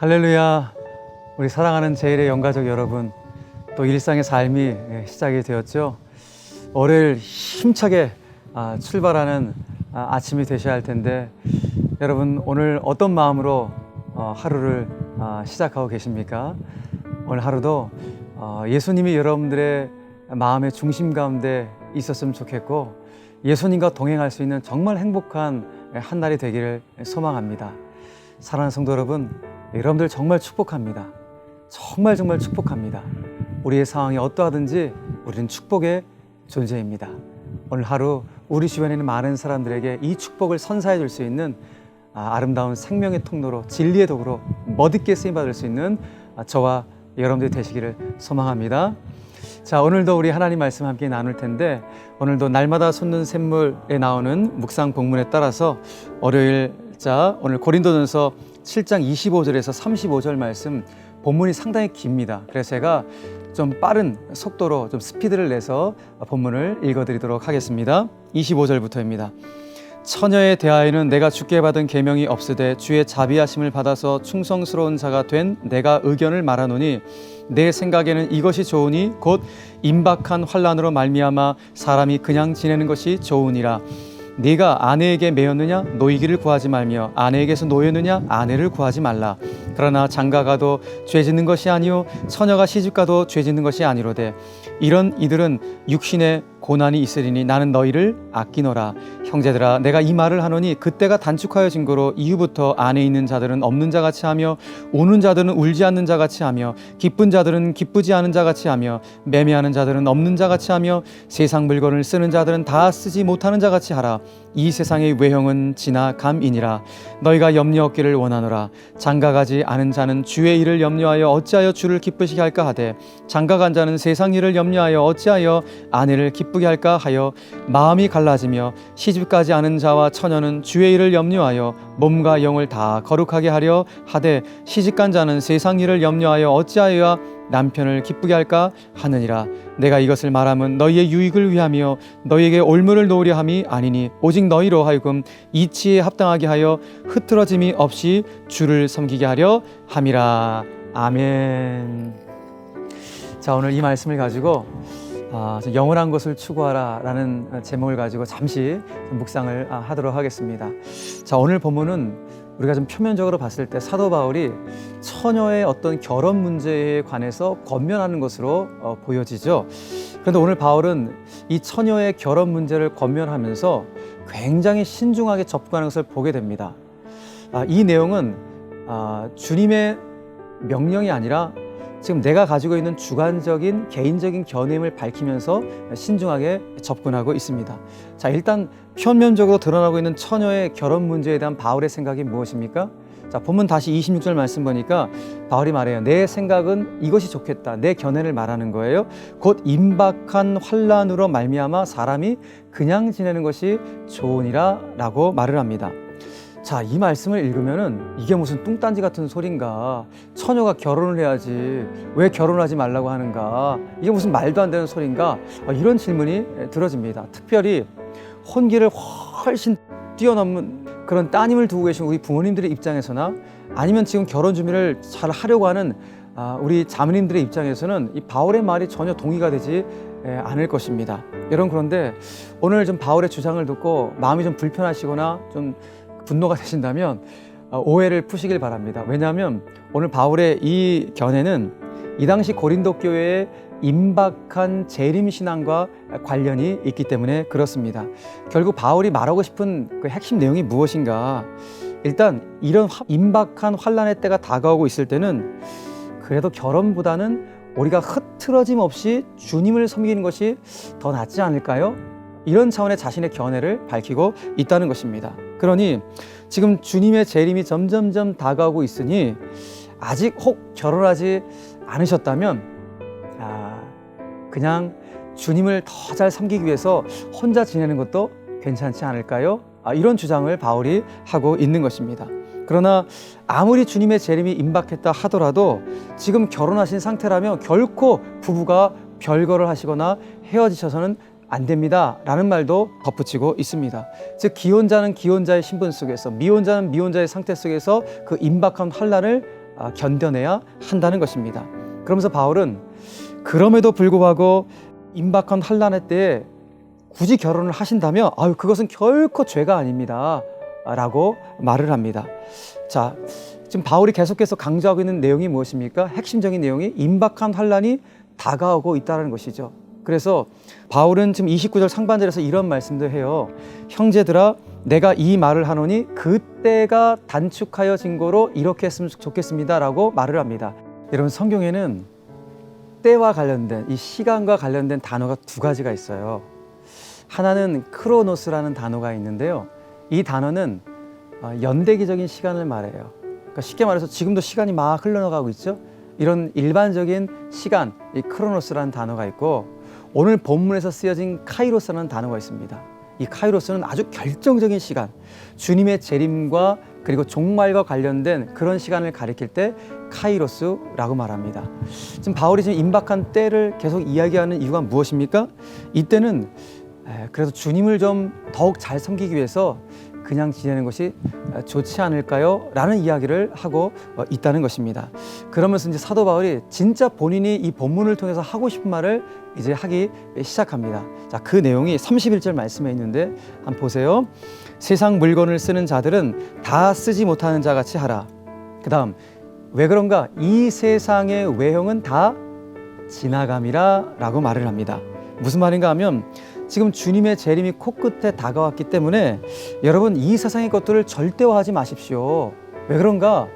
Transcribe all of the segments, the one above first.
할렐루야. 우리 사랑하는 제일의 영가족 여러분, 또 일상의 삶이 예, 시작이 되었죠. 월요일 힘차게 아, 출발하는 아, 아침이 되셔야 할 텐데, 여러분 오늘 어떤 마음으로 어, 하루를 아, 시작하고 계십니까? 오늘 하루도 어, 예수님이 여러분들의 마음의 중심 가운데 있었으면 좋겠고, 예수님과 동행할 수 있는 정말 행복한 한 날이 되기를 소망합니다. 사랑하는 성도 여러분, 여러분들 정말 축복합니다. 정말 정말 축복합니다. 우리의 상황이 어떠하든지 우리는 축복의 존재입니다. 오늘 하루 우리 주변에 있는 많은 사람들에게 이 축복을 선사해 줄 수 있는 아, 아름다운 생명의 통로로 진리의 도구로 멋있게 쓰임 받을 수 있는 아, 저와 여러분들이 되시기를 소망합니다. 자, 오늘도 우리 하나님 말씀 함께 나눌 텐데 오늘도 날마다 솟는 샘물에 나오는 묵상 본문에 따라서 월요일 자 오늘 고린도전서 7장 25절에서 35절 말씀 본문이 상당히 깁니다. 그래서 제가 좀 빠른 속도로 좀 스피드를 내서 본문을 읽어 드리도록 하겠습니다. 25절부터입니다. 처녀에 대하여는 내가 주께 받은 계명이 없으되 주의 자비하심을 받아서 충성스러운 자가 된 내가 의견을 말하노니 내 생각에는 이것이 좋으니 곧 임박한 환란으로 말미암아 사람이 그냥 지내는 것이 좋으니라 네가 아내에게 매였느냐? 노이기를 구하지 말며 아내에게서 노였느냐? 아내를 구하지 말라. 그러나 장가가도 죄 짓는 것이 아니요 처녀가 시집가도 죄 짓는 것이 아니로되 이런 이들은 육신의 고난이 있으리니 나는 너희를 아끼노라. 형제들아 내가 이 말을 하노니 그때가 단축하여 증거로 이후부터 안에 있는 자들은 없는 자 같이 하며 우는 자들은 울지 않는 자 같이 하며 기쁜 자들은 기쁘지 않은 자 같이 하며 매매하는 자들은 없는 자 같이 하며 세상 물건을 쓰는 자들은 다 쓰지 못하는 자 같이 하라. 이 세상의 외형은 지나감이니라. 너희가 염려 없기를 원하노라. 장가가지 않은 자는 주의 일을 염려하여 어찌하여 주를 기쁘시게 할까 하되 장가간 자는 세상 일을 염려하여 어찌하여 아내를 기쁘게 할까 하여 마음이 갈라지며 시집가지 않은 자와 처녀는 주의 일을 염려하여 몸과 영을 다 거룩하게 하려 하되 시집간 자는 세상 일을 염려하여 어찌하여 남편을 기쁘게 할까 하느니라. 내가 이것을 말함은 너희의 유익을 위하며 너희에게 올무를 놓으려 함이 아니니 오직 너희로 하여금 이치에 합당하게 하여 흐트러짐이 없이 주를 섬기게 하려 함이라. 아멘. 자 오늘 이 말씀을 가지고 아, 영원한 것을 추구하라라는 제목을 가지고 잠시 묵상을 아, 하도록 하겠습니다. 자 오늘 본문은 우리가 좀 표면적으로 봤을 때 사도 바울이 처녀의 어떤 결혼 문제에 관해서 권면하는 것으로 어, 보여지죠. 그런데 오늘 바울은 이 처녀의 결혼 문제를 권면하면서 굉장히 신중하게 접근하는 것을 보게 됩니다. 아, 이 내용은 아, 주님의 명령이 아니라 지금 내가 가지고 있는 주관적인 개인적인 견해임을 밝히면서 신중하게 접근하고 있습니다. 자, 일단 표면적으로 드러나고 있는 처녀의 결혼 문제에 대한 바울의 생각이 무엇입니까? 자, 본문 다시 26절 말씀 보니까 바울이 말해요. 내 생각은 이것이 좋겠다. 내 견해를 말하는 거예요. 곧 임박한 환란으로 말미암아 사람이 그냥 지내는 것이 좋으니라라고 말을 합니다. 자, 이 말씀을 읽으면은 이게 무슨 뚱딴지 같은 소린가? 처녀가 결혼을 해야지 왜 결혼하지 말라고 하는가? 이게 무슨 말도 안 되는 소린가? 아, 이런 질문이 들어집니다. 특별히 혼기를 훨씬 뛰어넘는 그런 따님을 두고 계신 우리 부모님들의 입장에서나 아니면 지금 결혼 준비를 잘 하려고 하는 아, 우리 자매님들의 입장에서는 이 바울의 말이 전혀 동의가 되지 에, 않을 것입니다. 여러분 그런데 오늘 좀 바울의 주장을 듣고 마음이 좀 불편하시거나 좀 분노가 되신다면 어, 오해를 푸시길 바랍니다. 왜냐하면 오늘 바울의 이 견해는 이 당시 고린도 교회의 임박한 재림 신앙과 관련이 있기 때문에 그렇습니다. 결국 바울이 말하고 싶은 그 핵심 내용이 무엇인가? 일단 이런 화- 임박한 환란의 때가 다가오고 있을 때는 그래도 결혼보다는 우리가 흐트러짐 없이 주님을 섬기는 것이 더 낫지 않을까요? 이런 차원의 자신의 견해를 밝히고 있다는 것입니다. 그러니 지금 주님의 재림이 점점점 다가오고 있으니 아직 혹 결혼하지 않으셨다면 아, 그냥 주님을 더 잘 섬기기 위해서 혼자 지내는 것도 괜찮지 않을까요? 아, 이런 주장을 바울이 하고 있는 것입니다. 그러나 아무리 주님의 재림이 임박했다 하더라도 지금 결혼하신 상태라면 결코 부부가 별거를 하시거나 헤어지셔서는 안 됩니다. 라는 말도 덧붙이고 있습니다. 즉, 기혼자는 기혼자의 신분 속에서, 미혼자는 미혼자의 상태 속에서 그 임박한 환란을 아, 견뎌내야 한다는 것입니다. 그러면서 바울은 그럼에도 불구하고 임박한 환란의 때에 굳이 결혼을 하신다면 아유 그것은 결코 죄가 아닙니다. 라고 말을 합니다. 자, 지금 바울이 계속해서 강조하고 있는 내용이 무엇입니까? 핵심적인 내용이 임박한 환란이 다가오고 있다는 것이죠. 그래서 바울은 지금 29절 상반절에서 이런 말씀도 해요. 형제들아 내가 이 말을 하노니 그때가 단축하여진 거로 이렇게 했으면 좋겠습니다라고 말을 합니다. 여러분 성경에는 때와 관련된 이 시간과 관련된 단어가 두 가지가 있어요. 하나는 크로노스라는 단어가 있는데요. 이 단어는 어, 연대기적인 시간을 말해요. 그러니까 쉽게 말해서 지금도 시간이 막 흘러나가고 있죠. 이런 일반적인 시간, 이 크로노스라는 단어가 있고 오늘 본문에서 쓰여진 카이로스라는 단어가 있습니다. 이 카이로스는 아주 결정적인 시간, 주님의 재림과 그리고 종말과 관련된 그런 시간을 가리킬 때 카이로스라고 말합니다. 지금 바울이 지금 임박한 때를 계속 이야기하는 이유가 무엇입니까? 이때는 에, 그래서 주님을 좀 더욱 잘 섬기기 위해서 그냥 지내는 것이 좋지 않을까요? 라는 이야기를 하고 어, 있다는 것입니다. 그러면서 이제 사도 바울이 진짜 본인이 이 본문을 통해서 하고 싶은 말을 이제 하기 시작합니다. 자, 그 내용이 31절 말씀에 있는데 한번 보세요. 세상 물건을 쓰는 자들은 다 쓰지 못하는 자 같이 하라. 그다음 왜 그런가? 이 세상의 외형은 다 지나감이라라고 말을 합니다. 무슨 말인가 하면 지금 주님의 재림이 코끝에 다가왔기 때문에 여러분 이 세상의 것들을 절대화하지 마십시오. 왜 그런가?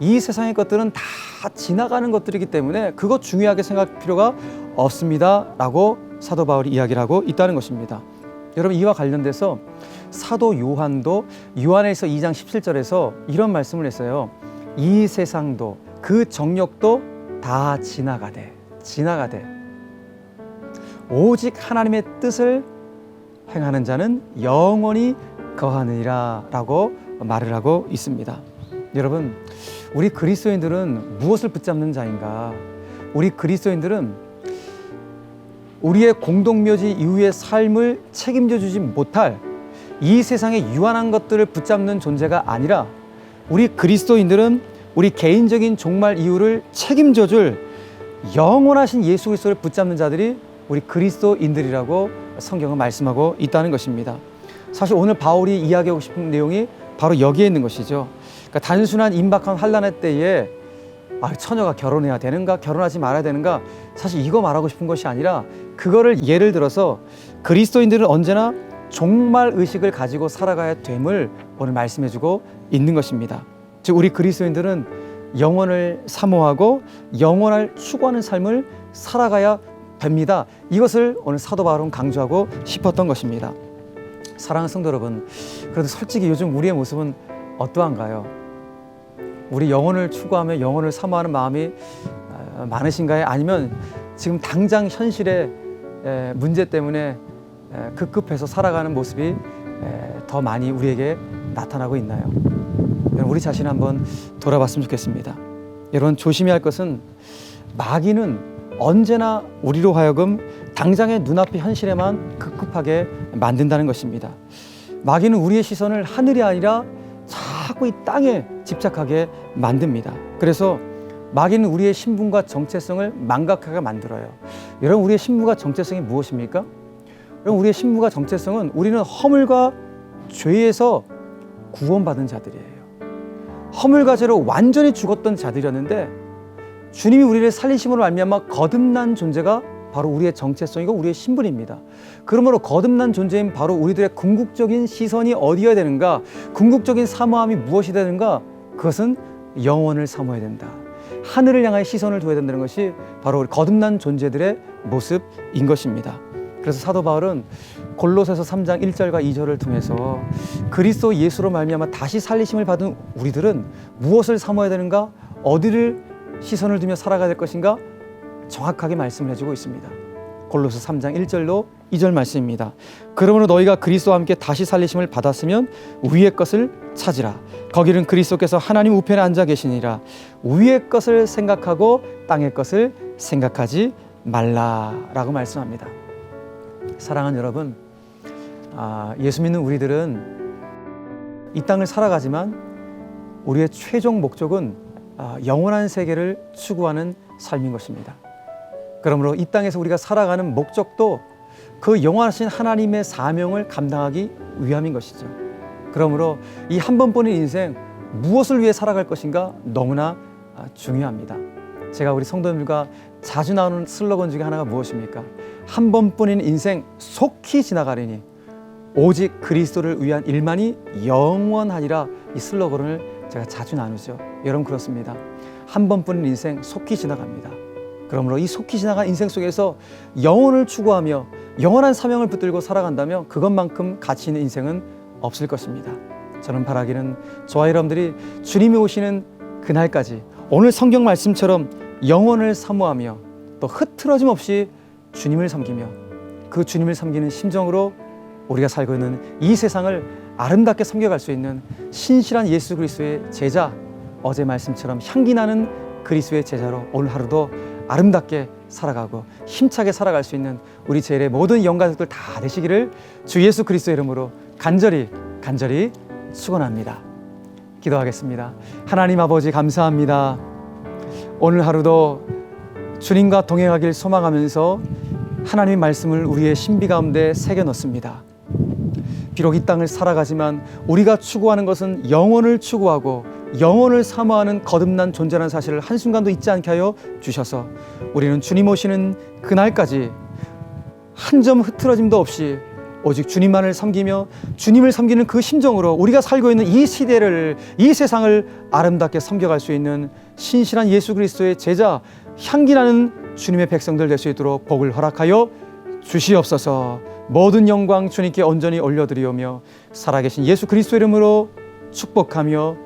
이 세상의 것들은 다 지나가는 것들이기 때문에 그것 중요하게 생각할 필요가 없습니다 라고 사도 바울이 이야기를 하고 있다는 것입니다. 여러분 이와 관련돼서 사도 요한도 요한에서 2장 17절에서 이런 말씀을 했어요. 이 세상도 그 정력도 다 지나가되 지나가되 오직 하나님의 뜻을 행하는 자는 영원히 거하느니라 라고 말을 하고 있습니다. 여러분, 우리 그리스도인들은 무엇을 붙잡는 자인가? 우리 그리스도인들은 우리의 공동묘지 이후의 삶을 책임져 주지 못할 이 세상의 유한한 것들을 붙잡는 존재가 아니라 우리 그리스도인들은 우리 개인적인 종말 이후를 책임져 줄 영원하신 예수 그리스도를 붙잡는 자들이 우리 그리스도인들이라고 성경은 말씀하고 있다는 것입니다. 사실 오늘 바울이 이야기하고 싶은 내용이 바로 여기에 있는 것이죠. 그러니까 단순한 임박한 환란의 때에 아, 처녀가 결혼해야 되는가 결혼하지 말아야 되는가 사실 이거 말하고 싶은 것이 아니라 그거를 예를 들어서 그리스도인들은 언제나 종말 의식을 가지고 살아가야 됨을 오늘 말씀해주고 있는 것입니다. 즉 우리 그리스도인들은 영원을 사모하고 영원을 추구하는 삶을 살아가야 됩니다. 이것을 오늘 사도 바울은 강조하고 싶었던 것입니다. 사랑하는 성도 여러분, 그래도 솔직히 요즘 우리의 모습은 어떠한가요? 우리 영혼을 추구하며 영혼을 사모하는 마음이 아, 많으신가요? 아니면 지금 당장 현실의 문제 때문에 급급해서 살아가는 모습이 더 많이 우리에게 나타나고 있나요? 우리 자신 한번 돌아봤으면 좋겠습니다. 여러분 조심해야 할 것은 마귀는 언제나 우리로 하여금 당장의 눈앞의 현실에만 급급하게 만든다는 것입니다. 마귀는 우리의 시선을 하늘이 아니라 자꾸 이 땅에 집착하게 만듭니다. 그래서 마귀는 우리의 신분과 정체성을 망각하게 만들어요. 여러분 우리의 신분과 정체성이 무엇입니까? 여러분 우리의 신분과 정체성은 우리는 허물과 죄에서 구원받은 자들이에요. 허물과 죄로 완전히 죽었던 자들이었는데 주님이 우리를 살리심으로 말미암아 거듭난 존재가 바로 우리의 정체성이고 우리의 신분입니다. 그러므로 거듭난 존재인 바로 우리들의 궁극적인 시선이 어디여야 되는가? 궁극적인 사모함이 무엇이 되는가? 그것은 영원을 사모해야 된다. 하늘을 향하여 시선을 둬야 된다는 것이 바로 우리 거듭난 존재들의 모습인 것입니다. 그래서 사도 바울은 골로새서 3장 1절과 2절을 통해서 그리스도 예수로 말미암아 다시 살리심을 받은 우리들은 무엇을 사모해야 되는가? 어디를 시선을 두며 살아가야 될 것인가 정확하게 말씀을 해주고 있습니다. 골로새 3장 1절로 2절 말씀입니다. 그러므로 너희가 그리스도와 함께 다시 살리심을 받았으면 위의 것을 찾으라. 거기는 그리스도께서 하나님 우편에 앉아 계시니라. 위의 것을 생각하고 땅의 것을 생각하지 말라라고 말씀합니다. 사랑하는 여러분, 아, 예수 믿는 우리들은 이 땅을 살아가지만 우리의 최종 목적은 아, 영원한 세계를 추구하는 삶인 것입니다. 그러므로 이 땅에서 우리가 살아가는 목적도 그 영원하신 하나님의 사명을 감당하기 위함인 것이죠. 그러므로 이 한 번뿐인 인생 무엇을 위해 살아갈 것인가 너무나 아, 중요합니다. 제가 우리 성도님들과 자주 나오는 슬로건 중에 하나가 무엇입니까? 한 번뿐인 인생 속히 지나가리니 오직 그리스도를 위한 일만이 영원하니라 이 슬로건을 제가 자주 나누죠. 여러분 그렇습니다. 한 번뿐인 인생 속히 지나갑니다. 그러므로 이 속히 지나간 인생 속에서 영혼을 추구하며 영원한 사명을 붙들고 살아간다면 그것만큼 가치 있는 인생은 없을 것입니다. 저는 바라기는 저와 여러분들이 주님이 오시는 그날까지 오늘 성경 말씀처럼 영원을 사모하며 또 흐트러짐 없이 주님을 섬기며 그 주님을 섬기는 심정으로 우리가 살고 있는 이 세상을 아름답게 섬겨갈 수 있는 신실한 예수 그리스도의 제자 어제 말씀처럼 향기 나는 그리스도의 제자로 오늘 하루도 아름답게 살아가고 힘차게 살아갈 수 있는 우리 제일의 모든 영가족들 다 되시기를 주 예수 그리스도 이름으로 간절히 간절히 축원합니다. 기도하겠습니다. 하나님 아버지 감사합니다. 오늘 하루도 주님과 동행하길 소망하면서 하나님의 말씀을 우리의 신비 가운데 새겨 넣습니다. 비록 이 땅을 살아가지만 우리가 추구하는 것은 영혼을 추구하고 영혼을 사모하는 거듭난 존재라는 사실을 한순간도 잊지 않게 하여 주셔서 우리는 주님 오시는 그날까지 한 점 흐트러짐도 없이 오직 주님만을 섬기며 주님을 섬기는 그 심정으로 우리가 살고 있는 이 시대를 이 세상을 아름답게 섬겨갈 수 있는 신실한 예수 그리스도의 제자 향기나는 주님의 백성들 될 수 있도록 복을 허락하여 주시옵소서. 모든 영광 주님께 온전히 올려드리오며 살아계신 예수 그리스도 이름으로 축복하며